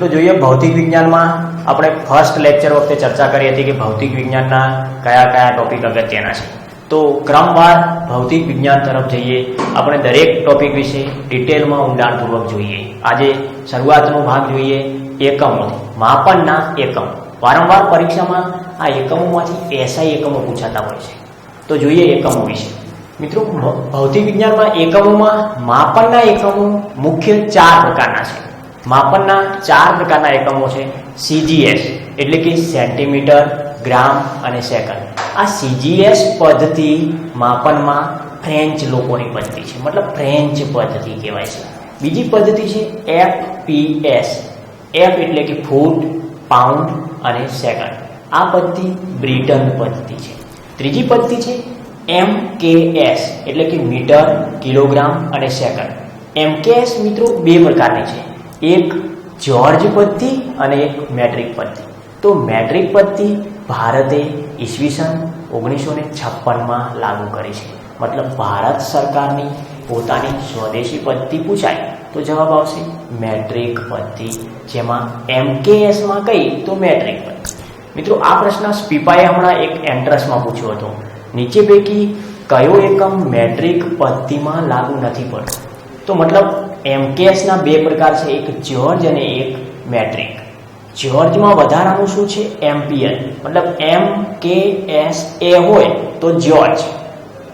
મિત્રો જોઈએ, ભૌતિક વિજ્ઞાનમાં આપણે ફર્સ્ટ લેક્ચર વખતે ચર્ચા કરી હતી કે ભૌતિક વિજ્ઞાનના કયા કયા ટોપિક અગત્યના છે. તો ક્રમવાર ભૌતિક વિજ્ઞાન તરફ જઈએ, આપણે દરેક ટોપિક વિશે ડિટેલમાં ઊંડાણપૂર્વક જોઈએ. આજે શરૂઆતનો ભાગ જોઈએ એકમોથી, માપનના એકમ. વારંવાર પરીક્ષામાં આ એકમોમાંથી એસઆઈ એકમો પૂછાતા હોય છે. તો જોઈએ એકમો વિશે. મિત્રો ભૌતિક વિજ્ઞાનમાં એકમોમાં માપનના એકમો મુખ્ય ચાર પ્રકારના છે. માપનના ચાર પ્રકારના એકમો છે સીજીએસ એટલે કે સેન્ટીમીટર, ગ્રામ અને સેકન્ડ. આ સીજીએસ પદ્ધતિ માપનમાં ફ્રેન્ચ લોકોની પદ્ધતિ છે, મતલબ ફ્રેન્ચ પદ્ધતિ કહેવાય છે. બીજી પદ્ધતિ છે એફ પી એસ એફ એટલે કે ફૂટ, પાઉન્ડ અને સેકન્ડ. આ પદ્ધતિ બ્રિટન પદ્ધતિ છે. ત્રીજી પદ્ધતિ છે એમ કે એસ એટલે કે મીટર, કિલોગ્રામ અને સેકન્ડ. એમ કે એસ મિત્રો બે પ્રકારની છે. એક જ્યોર્જ પદ્ધતિ અને એક મેટ્રિક પદ્ધતિ તો મેટ્રિક પદ્ધતિ ભારતે ઈસવીસન ઓગણીસો ને છપ્પનમાં લાગુ કરી છે. મતલબ ભારત સરકારની પોતાની સ્વદેશી પદ્ધતિ પૂછાય તો જવાબ આવશે મેટ્રિક પદ્ધતિ જેમાં એમ કે એસમાં કઈ તો મેટ્રિક પદ્ધતિ મિત્રો, આ પ્રશ્ન સ્પીપાએ હમણાં એક એન્ટ્રન્સમાં પૂછ્યો હતો. નીચે પૈકી કયો એકમ મેટ્રિક પદ્ધતિમાં લાગુ નથી પડતો? તો મતલબ એમકેએસના બે પ્રકાર છે. એક જ્યોર્જ અને એક મેટ્રિક. જ્યોર્જમાં વધારાનું શું છે? એમ્પિયર. મતલબ એમ કે એસ એ હોય તો જ્યોર્જ.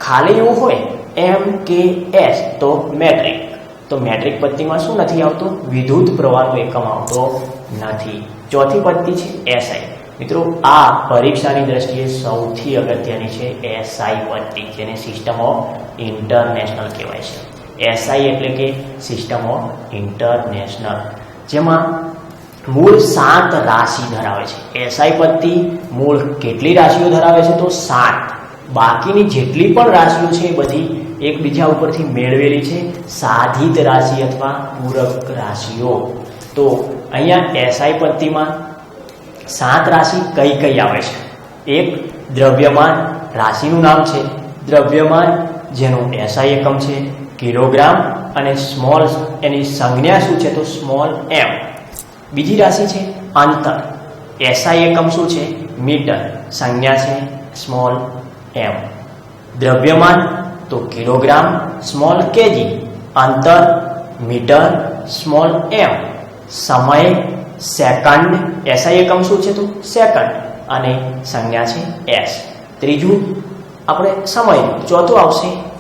ખાલી એવું હોય એમ કે એસ તો મેટ્રિક. તો મેટ્રિક પદ્ધતિમાં શું નથી આવતું? વિદ્યુત પ્રવાહનો એકમ આવતો નથી. ચોથી પદ્ધતિ છે એસઆઈ. મિત્રો, આ પરીક્ષાની દ્રષ્ટિએ સૌથી અગત્યની છે એસઆઈ પદ્ધતિ, જેને સિસ્ટમ ઓફ ઇન્ટરનેશનલ કહેવાય છે. એસઆઈ એટલે કે સિસ્ટમ ઓફ ઇન્ટરનેશનલ જેમાં મૂળ સાત રાશિ ધરાવે છે. એસઆઈ પદ્ધતિ મૂળ કેટલી રાશિઓ ધરાવે છે તો સાત. બાકીની જેટલી પણ રાશિઓ છે એ બધી એકબીજા ઉપરથી મેળવેલી છે. સાધિત રાશિ અથવા પૂરક રાશિઓ. તો અહીંયા એસઆઈ પદ્ધતિમાં સાત રાશિ કઈ કઈ આવે છે? એક, દ્રવ્યમાન રાશિનું નામ છે. દ્રવ્યમાન, જેનું એસઆઈ એકમ છે. કિલોગ્રામ અને સ્મોલ એની સંજ્ઞા શું છે તો સ્મોલ એમ. બીજી રાશિ છે અંતર એસઆઈ એકમ શું છે? મીટર. સંજ્ઞા છે સ્મોલ એમ. દ્રવ્યમાન તો કિલોગ્રામ સ્મોલ કેજી. અંતર મીટર સ્મોલ એમ. સમય સેકન્ડ. એસઆઈ એકમ શું છે તો સેકન્ડ. અને સંજ્ઞા છે એસ. ત્રીજું, આપણે સમય. ચોથું આવશે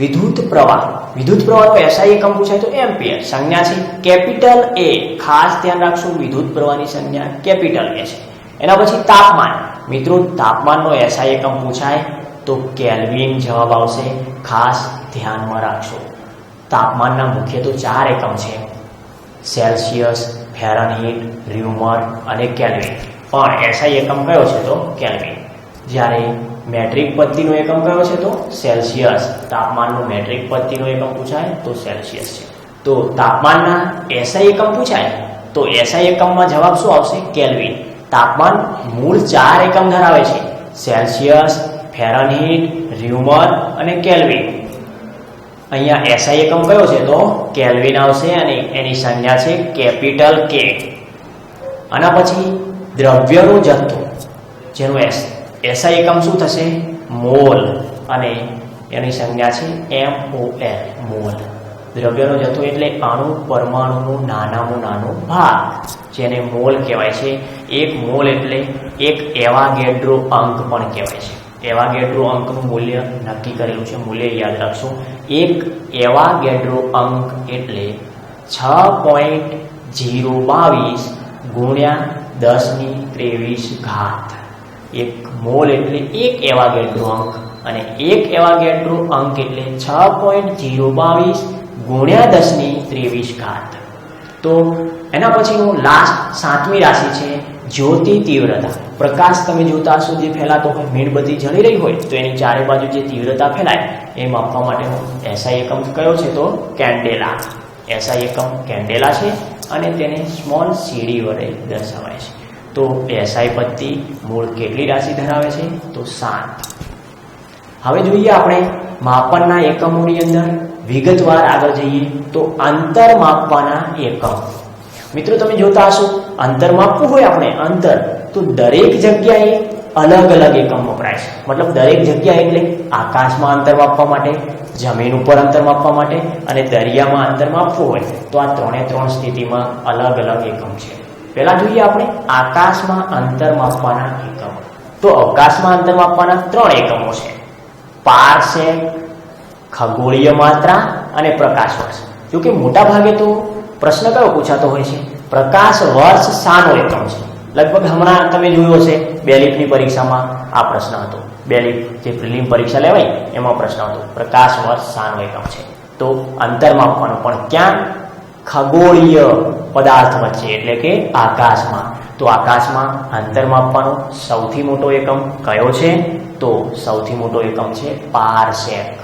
વિદ્યુત પ્રવાહ. વિદ્યુત પ્રવાહનો એસઆઈ એકમ પૂછાય તો એમ્પિયર. સંજ્ઞા છે કેપિટલ એ ખાસ ધ્યાન રાખશું, વિદ્યુત પ્રવાહની સંજ્ઞા કેપિટલ એ છે. એના પછી તાપમાન. મિત્રો, તાપમાનનો એસઆઈ એકમ પૂછાય, તો કેલ્વિન જવાબ આવશે, ખાસ ધ્યાનમાં રાખશો. તાપમાનના મુખ્ય તો ચાર એકમ છે. સેલ્સિયસ, ફેરનહીટ, ર્યુમર અને કેલ્વિન. પણ એસઆઈ એકમ કયો છે તો કેલ્વિન? જ્યારે મેટ્રિક પદ્ધતિનો એકમ કયો છે તો? સેલ્સિયસ. તાપમાનનું મેટ્રિક પદ્ધતિનો એકમ પૂછાય તો સેલ્સિયસ છે. તો તાપમાનના એસઆઈ એકમ પૂછાય તો એસઆઈ એકમમાં જવાબ શું આવશે? કેલ્વિન. તાપમાન મૂળ ચાર એકમ ધરાવે છે. સેલ્સિયસ, ફેરનહીટ, ર્યુમર અને કેલ્વિન. અહીંયા એસઆઈ એકમ કયો છે તો? કેલ્વિન આવશે અને એની સંજ્ઞા છે કેપિટલ કે. આના પછી દ્રવ્યનો જથ્થો, જેનું એસ એસઆઈ એકમ શું થશે? મોલ. અને એની સંજ્ઞા છે એમ ઓ એલ મોલ. દ્રવ્યનો જથ્થો એટલે અણુ પરમાણુનું નાનામાં નાનો ભાગ, જેને મોલ કહેવાય છે. એક મોલ એટલે એક એવાગેડ્રો અંક પણ કહેવાય છે. એવાગેડ્રો અંકનું મૂલ્ય નક્કી કરેલું છે, મૂલ્ય યાદ રાખશો. એક એવાગેડ્રો અંક એટલે છ પોઈન્ટ જીરો બાવીસ ગુણ્યા દસની ત્રેવીસ ઘાત. એક મોલ એટલે એક એવાગેડ્રો અંક. અને એક એવાગેડ્રો અંક એટલે છ પોઈન્ટ જીરો બાવીસ ગુણ્યા દસની ત્રેવીસ ઘાત. તો એના પછી હું લાસ્ટ સાતમી રાશિ છે જ્યોતિ તીવ્રતા. પ્રકાશ તમે જોતા જે ફેલાતો હોય મીણબત્તી જળી રહી હોય, તો એની ચારે બાજુ જે તીવ્રતા ફેલાય એ માપવા માટે હું એસઆઈ એકમ કયો છે તો કેન્ડેલા. એસઆઈ એકમ કેન્ડેલા છે અને તેને સ્મોલ સીડી વડે દર્શાવાય છે. તો એસઆઈ પત્તી મૂળ કેટલી રાશિ ધરાવે છે? તો સાત. હવે જોઈએ આપણે માપનના એકમોની અંદર વિગતવાર આગળ જઈએ તો અંતર માપવાના એકમ. મિત્રો, તમે જોતા હશો, અંતર માપવું હોય આપણે, અંતર. તો દરેક જગ્યાએ અલગ અલગ એકમ વપરાય છે. મતલબ દરેક જગ્યા એટલે આકાશમાં અંતર માપવા માટે, જમીન ઉપર અંતર માપવા માટે અને દરિયામાં અંતર માપવું હોય, તો આ ત્રણે ત્રણ સ્થિતિમાં અલગ અલગ એકમ છે. પહેલા જોઈએ આપણે આકાશમાં અંતર માપવાના એકમો. તો અવકાશમાં અંતર માપવાના ત્રણ એકમો છે. પારસેક ખગોળીય માત્રા અને પ્રકાશ વર્ષ જોકે મોટા ભાગે તો પ્રશ્ન કયો પૂછાતો હોય છે? પ્રકાશ વર્ષ શાનો એકમ છે. લગભગ હમણાં તમે જોયો છે બેલીફની પરીક્ષામાં આ પ્રશ્ન હતો. બેલીફ જે પ્રિલિમ પરીક્ષા લેવાય, એમાં પ્રશ્ન હતો. પ્રકાશ વર્ષ શાનો એકમ છે. તો અંતર માપવાનું પણ ક્યાં? ખગોળીય પદાર્થ વચ્ચે એટલે કે આકાશમાં. તો આકાશમાં અંતર માપવાનો સૌથી મોટો એકમ કયો છે? તો સૌથી મોટો એકમ છે પારસેક.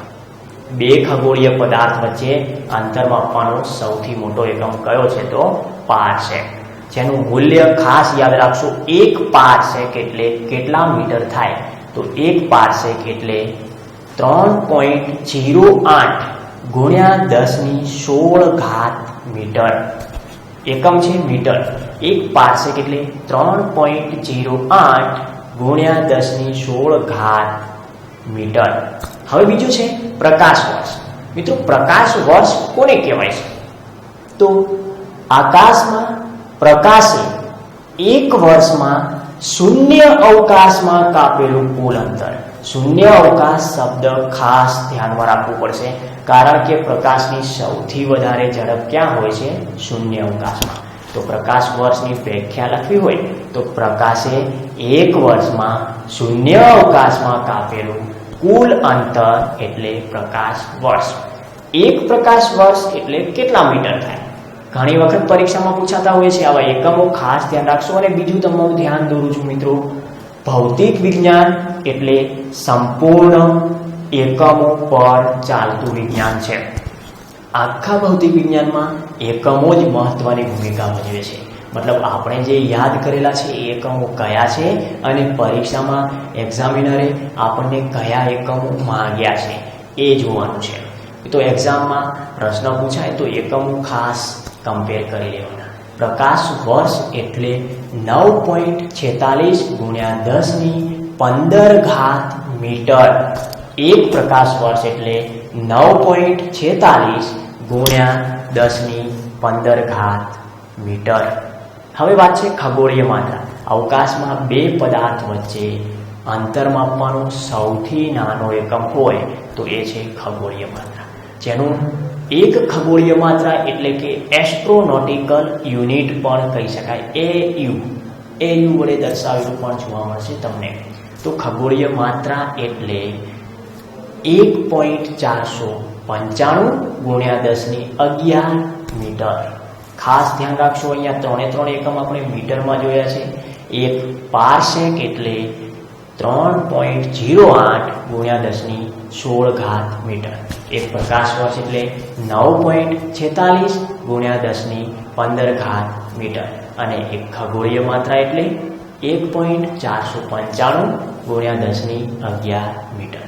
બે ખગોળીય પદાર્થ વચ્ચે અંતર માપવાનો સૌથી મોટો એકમ કયો છે? તો પારસેક. જેનું મૂલ્ય ખાસ યાદ રાખશો, એક પારસેક એટલે કેટલા મીટર થાય? તો એક પારસેક એટલે ત્રણ પોઈન્ટ જીરો આઠ ગુણ્યા દસની સોળ ઘાત મીટર. એકમ છે મીટર. એક પાર્સેક એટલે ત્રણ પોઈન્ટ જીરો આઠ ગુણ્યા દસની સોળ ઘાત મીટર. હવે બીજું છે પ્રકાશ વર્ષ. મિત્રો, પ્રકાશ વર્ષ કોને કહેવાય છે? તો આકાશમાં પ્રકાશે એક વર્ષમાં શૂન્ય અવકાશમાં કાપેલું કુલ અંતર. શૂન્ય અવકાશ શબ્દ ખાસ ધ્યાનમાં રાખવું પડશે, કારણ કે પ્રકાશની સૌથી વધારે ઝડપ ક્યાં હોય છે? શૂન્ય અવકાશમાં. તો પ્રકાશ વર્ષની વ્યાખ્યા લખવી હોય, તો પ્રકાશે એક વર્ષમાં શૂન્ય અવકાશમાં કાપેલું કુલ અંતર એટલે પ્રકાશ વર્ષ. એક પ્રકાશ વર્ષ એટલે કેટલા મીટર થાય? ઘણી વખત પરીક્ષામાં પૂછાતા હોય છે આવા એકમો ખાસ ધ્યાન રાખશો અને બીજું તમારું ધ્યાન દોરું છું મિત્રો. ભૌતિક વિજ્ઞાન એટલે સંપૂર્ણ એકમો પર ચાલતું વિજ્ઞાન છે. આખા ભૌતિક વિજ્ઞાનમાં એકમો જ મહત્વની ભૂમિકા ભજવે છે. મતલબ આપણે જે યાદ કરેલા છે એ એકમો કયા છે અને પરીક્ષામાં એક્ઝામિનરે આપણને કયા એકમો માંગ્યા છે એ જોવાનું છે. તો એક્ઝામમાં પ્રશ્ન પૂછાય તો એકમો ખાસ કમ્પેર કરી લેવાના. પ્રકાશ વર્ષ એટલે નવ પોઈન્ટ છેતાલીસ ગુણ્યા દસની પંદર ઘાત મીટર. એક પ્રકાશ વર્ષ એટલે નવ પોઈન્ટ છેતાલીસ ગુણ્યા દસની પંદર ઘાત મીટર. હવે વાત છે ખગોળીય માત્રા. અવકાશમાં બે પદાર્થ વચ્ચે અંતર માપવાનો સૌથી નાનો એકમ હોય તો એ છે ખગોળીય માત્રા. જેનું એક ખગોળીય માત્રા એટલે કે એસ્ટ્રોનોટિકલ યુનિટ પણ કહી શકાય. એ યુ એ યુ વડે દર્શાવેલું પણ જોવા મળશે તમને. તો ખગોળીય માત્રા એટલે એક પોઈન્ટ ચારસો પંચાણું ગુણ્યા દસની અગિયાર મીટર. ખાસ ધ્યાન રાખશો, અહીંયા ત્રણે ત્રણ એકમ આપણે મીટરમાં જોયા છે. એક પારસેક એટલે ત્રણ પોઈન્ટ જીરો આઠ ગુણ્યા દસની સોળ ઘાત મીટર. એક પ્રકાશ વર્ષ એટલે નવ પોઈન્ટ છેતાલીસ ગુણ્યા દસની પંદર ઘાત મીટર. અને એક ખગોળીય માત્રા એટલે એક પોઈન્ટ ચારસો પંચાણું ગુણ્યા દસની અગિયાર મીટર.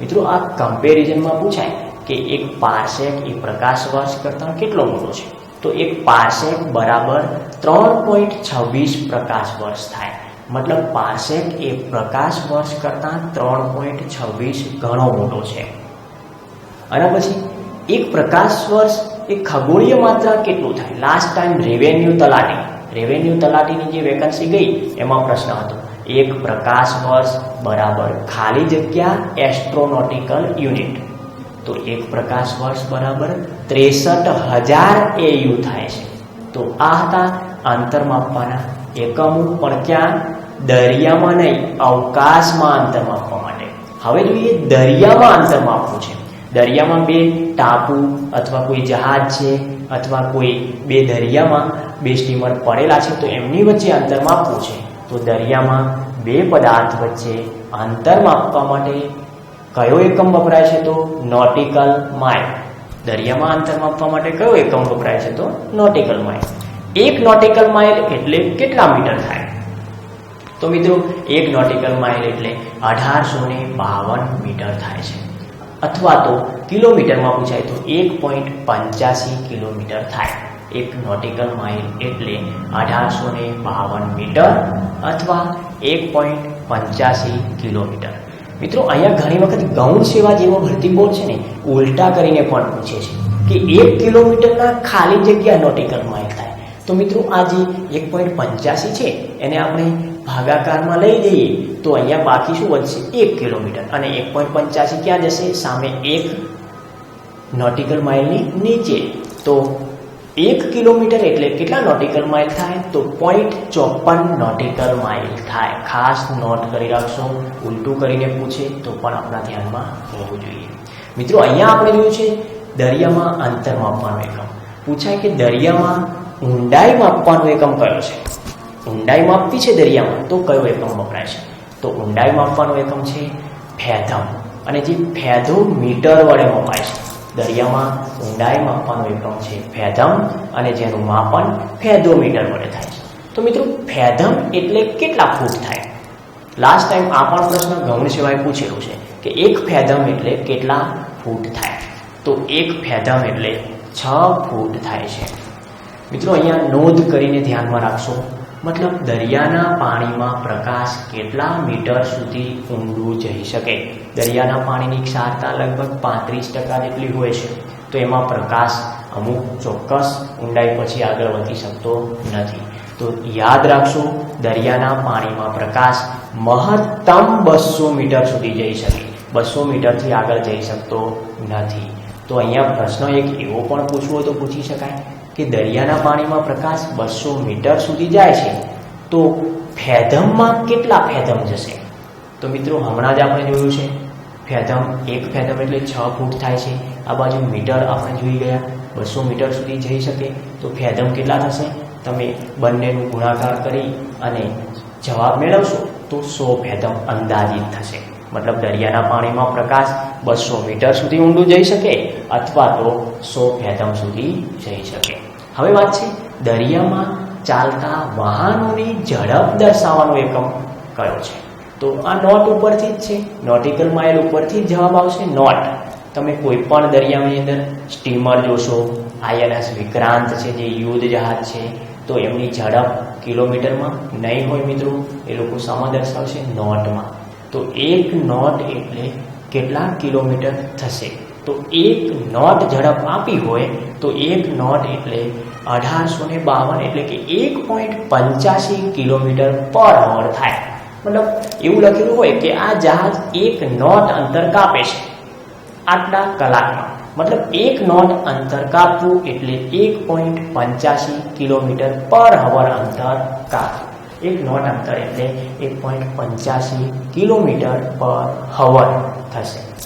મિત્રો, આ કમ્પેરિઝનમાં પૂછાય કે એક પારસેક એ પ્રકાશ વર્ષ કરતાં કેટલો મોટો છે? તો એક પારસેક બરાબર ત્રણ પોઈન્ટ છવ્વીસ પ્રકાશ વર્ષ થાય. મતલબ પારસેક એ પ્રકાશ વર્ષ કરતાં ત્રણ પોઈન્ટ છવ્વીસ ઘણો મોટો છે. અને પછી એક પ્રકાશ વર્ષ એ ખગોળીય માત્રા કેટલું થાય? લાસ્ટ ટાઈમ રેવન્યુ તલાટી. રેવન્યુ તલાટીની જે વેકન્સી ગઈ, એમાં પ્રશ્ન હતો. એક પ્રકાશ વર્ષ બરાબર ખાલી જગ્યા એસ્ટ્રોનોટિકલ યુનિટ તો એક પ્રકાશ વર્ષ બરાબર ત્રેસઠ હજાર એયુ થાય છે. તો આ હતા અંતર માપવાના એકમો, પણ ક્યાં? દરિયામાં નહીં, અવકાશમાં અંતર માપવા માટે. હવે જોઈએ દરિયામાં અંતર માપવું છે. દરિયામાં બે ટાપુ અથવા કોઈ જહાજ છે અથવા કોઈ બે દરિયામાં બે સ્ટીમર પડેલા છે, તો એમની વચ્ચે અંતર માપવું છે. તો દરિયામાં બે પદાર્થ વચ્ચે અંતર માપવા માટે કયો એકમ વપરાય છે તો નોટિકલ માઇલ. દરિયામાં અંતર માપવા માટે કયો એકમ વપરાય છે તો નોટિકલ માઇલ. એક નોટિકલ માઇલ એટલે કેટલા મીટર થાય? તો મિત્રો, એક નોટિકલ માઇલ એટલે અઢારસો ને બાવન મીટર થાય છે. અથવા તો કિલોમીટરમાં પૂછાય તો એક પોઈન્ટ પંચ્યાસી કિલોમીટર થાય. એક નોટિકલ માઇલ એટલે અઢારસો ને બાવન મીટર અથવા એક પોઈન્ટ પંચ્યાસી કિલોમીટર. મિત્રો, અહીંયા ઘણી વખત ગૌણ સેવા જેવો ભરતી બોર્ડ છે ને, ઉલટા કરીને પણ પૂછે છે કે એક કિલોમીટરના ખાલી જગ્યા નોટિકલ માઇલ થાય. તો મિત્રો, આ જે એક પોઈન્ટ પંચ્યાસી છે, એને આપણે ભાગાકારમાં લઈ દઈએ તો અહીંયા બાકી શું વધશે? એક કિલોમીટર. અને એક પોઈન્ટ પંચ્યાસી ક્યાં જશે? સામે એક નોટિકલ માઇલની નીચે. તો એક કિલોમીટર એટલે કેટલા નોટિકલ માઇલ થાય? તો પોઈન્ટ ચોપન નોટિકલ માઇલ થાય. ખાસ નોટ કરી રાખશો. ઉલટું કરીને પૂછે, તો પણ આપણા ધ્યાનમાં હોવું જોઈએ. મિત્રો, અહીંયા આપણે જોયું છે, દરિયામાં અંતર માપવાનો એકમ. પૂછાય કે દરિયામાં ઊંડાઈ માપવાનો એકમ કયો છે? ઊંડાઈ માપવી છે દરિયામાં, તો કયો એકમ વપરાય છે? તો ઊંડાઈ માપવાનો એકમ છે ફેધમ. અને જે ફેધો મીટર વડે મપાય છે. દરિયામાં ઊંડાઈ માપવાનો એકમ છે ફેધમ અને જેનું માપન ફેધોમીટર વડે થાય છે. તો મિત્રો, ફેધમ એટલે કેટલા ફૂટ થાય? લાસ્ટ ટાઈમ આ પણ પ્રશ્ન ગૌણ સિવાય પૂછેલું છે કે એક ફેધમ એટલે કેટલા ફૂટ થાય? તો એક ફેધમ એટલે છ ફૂટ થાય છે. મિત્રો, અહીંયા નોંધ કરીને ધ્યાનમાં રાખશો. મતલબ દરિયાના પાણીમાં પ્રકાશ કેટલા મીટર સુધી ઊંડું જઈ શકે? દરિયાના પાણીની ક્ષારતા લગભગ પાંત્રીસ ટકા જેટલી હોય છે. તો એમાં પ્રકાશ અમુક ચોક્કસ ઊંડાઈ પછી આગળ વધી શકતો નથી. તો યાદ રાખશો, દરિયાના પાણીમાં પ્રકાશ મહત્તમ બસો મીટર સુધી જઈ શકે. બસો મીટરથી આગળ જઈ શકતો નથી. તો અહીંયા પ્રશ્ન એક એવો પણ પૂછવો તો પૂછી શકાય. કે દરિયાના પાણીમાં પ્રકાશ બસો મીટર સુધી જાય છે, તો ફેધમમાં કેટલા ફેધમ જશે? તો મિત્રો, હમણાં જ આપણે જોયું છે, ફેધમ એક ફેધમ એટલે છ ફૂટ થાય છે. આ બાજુ મીટર આપણે જોઈ ગયા, બસો મીટર સુધી જઈ શકે, તો ફેધમ કેટલા થશે? તમે બંનેનું ગુણાકાર કરી અને જવાબ મેળવશો, તો સો ફેધમ અંદાજિત થશે. મતલબ દરિયાના પાણીમાં પ્રકાશ બસો મીટર સુધી ઊંડું જઈ શકે, અથવા તો સો ફેધમ સુધી જઈ શકે. હવે વાત છે, દરિયામાં ચાલતા વાહનોની ઝડપ દર્શાવવાનો એકમ કયો છે? તો આ નોટ ઉપરથી જ છે નોટિકલ માઇલ ઉપરથી જ જવાબ આવશે નોટ. તમે કોઈ પણ દરિયાની અંદર સ્ટીમર જોશો આઈએનએસ વિક્રાંત છે જે યુદ્ધ જહાજ છે, તો એમની ઝડપ કિલોમીટરમાં નહીં હોય મિત્રો, એ લોકો શામાં દર્શાવશે નોટમાં. તો એક નોટ એટલે કેટલા કિલોમીટર થશે? તો એક નોટ ઝડપ આપી હોય તો એક નોટ એટલે અઢારસો ને બાવન એટલે કે એક પોઈન્ટ પંચ્યાસી કિલોમીટર પર અવર થાય મતલબ એવું લખેલું હોય કે આ જહાજ એક નોટ અંતર કાપે છે આટલા કલાકમાં મતલબ એક નોટ અંતર કાપવું એટલે એક પોઈન્ટ પંચ્યાસી કિલોમીટર પર હવર અંતર કાપવું એક નોટ અંતર એટલે એક પોઈન્ટ પંચ્યાસી કિલોમીટર પર હવર થશે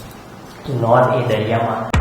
તો નોટ એ દરિયામાં